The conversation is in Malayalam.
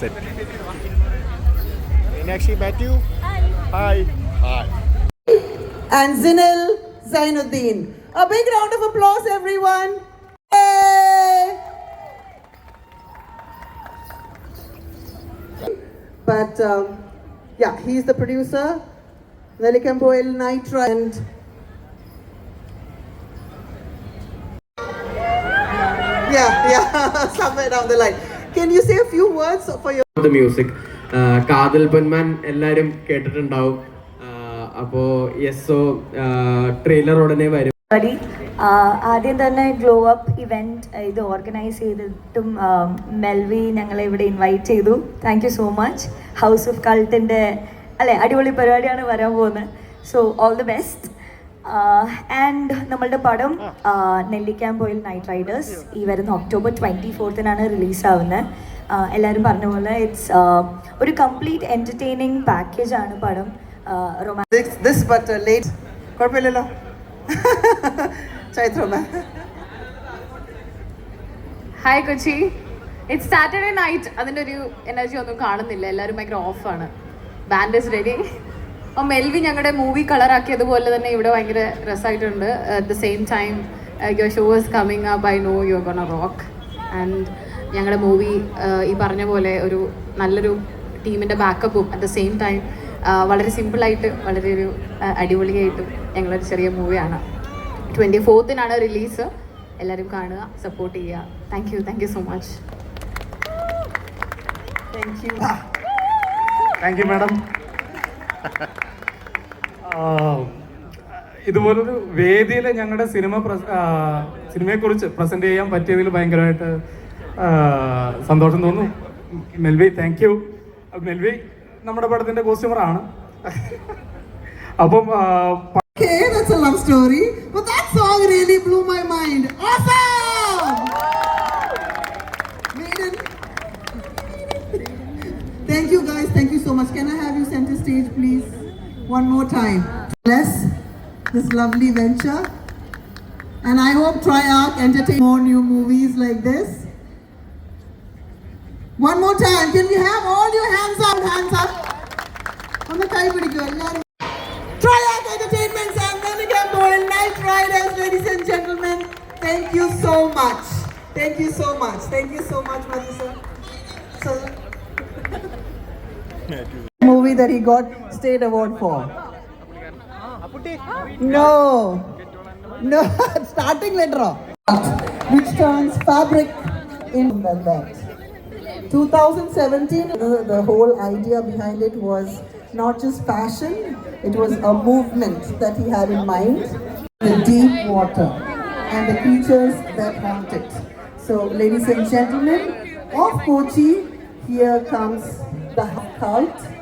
സെറ്റ് മീനാക്ഷി ബാറ്റ് Hi. Hi. And Zinel Zainuddin A big round of applause, everyone. Yay! But um, yeah, he's the producer, Nelikamboil Nitra and yeah, yeah, somewhere down the line. Can you say a few words for your the music Kaathal Ponman എല്ലാരും കേട്ടിട്ടുണ്ടാവും. അപ്പോ യെസ്സോ ട്രെയിലർ ഉടനെ വരും. ആദ്യം തന്നെ ഗ്ലോ അപ്പ് ഇവന്റ് ഇത് ഓർഗനൈസ് ചെയ്തിട്ടും മെൽവി ഞങ്ങളെ ഇവിടെ ഇൻവൈറ്റ് ചെയ്തു. Thank you so much house of കൾട്ടിന്റെ അല്ലെ അടിപൊളി പരിപാടിയാണ് വരാൻ പോകുന്നത്. So all the best and നമ്മളുടെ പടം നെല്ലിക്കാമ്പോയിൽ നൈറ്റ് റൈഡേഴ്സ് ഈ വരുന്ന ഒക്ടോബർ ട്വന്റി ഫോർത്തിനാണ് റിലീസാവുന്നത് എല്ലാവരും പറഞ്ഞ പോലെ ഇറ്റ്സ് ഒരു കംപ്ലീറ്റ് എന്റർടൈനിങ് പാക്കേജ് ആണ് പടം. but uh. കുഴപ്പമില്ലല്ലോ. Chaitra. Hi Kochi. It's Saturday night അതിന്റെ ഒരു എനർജി ഒന്നും കാണുന്നില്ല. എല്ലാവരും ഭയങ്കര ഓഫാണ് ബാൻഡ് ഇസ് റെഡി അപ്പോൾ മെൽവി ഞങ്ങളുടെ മൂവി കളറാക്കിയതുപോലെ തന്നെ ഇവിടെ ഭയങ്കര രസമായിട്ടുണ്ട് at the same time your show is coming up I know you a rock and ഞങ്ങളുടെ മൂവി ഈ പറഞ്ഞ പോലെ ഒരു നല്ലൊരു ടീമിന്റെ ബാക്കപ്പും അറ്റ് ദ സെയിം ടൈം വളരെ സിമ്പിളായിട്ട് വളരെ ഒരു ആ, അടിപൊളിയായിട്ടും ഞങ്ങളൊരു ചെറിയ മൂവിയാണ് ട്വന്റി ഫോർത്തിനാണ് റിലീസ് എല്ലാവരും കാണുക സപ്പോർട്ട് ചെയ്യുക. Thank you thank you so much thank you thank you madam ഇതുപോലൊരു വേദിയിൽ ഞങ്ങളുടെ സിനിമ സിനിമയെ കുറിച്ച് സിനിമയെക്കുറിച്ച് പ്രസന്റ് ചെയ്യാൻ പറ്റിയതിൽ ഭയങ്കരമായിട്ട് സന്തോഷം തോന്നുന്നു. മെൽവി താങ്ക് യു മെൽവി നമ്മുടെ പടത്തിന്റെ കോസ്റ്റ്യൂമറാണ് അപ്പം Okay. thank you so much. Can I have you center stage, please? One more time. Bless this lovely venture. And I hope Triarc entertain more new movies like this. One more time. Can we have all your hands up, hands up? On the time, pretty good. Triarc Entertainment, and Monica Boyle Knight Riders, ladies and gentlemen. Thank you so much. Thank you so much. Thank you so much, Madison. sir. So, movie that he got state award for. No, no, starting letter, which turns fabric in velvet. 2017, the, the whole idea behind it was not just fashion, it was a movement that he had in mind. The deep water and the creatures that haunt it. So, ladies and gentlemen, of Kochi, here comes the count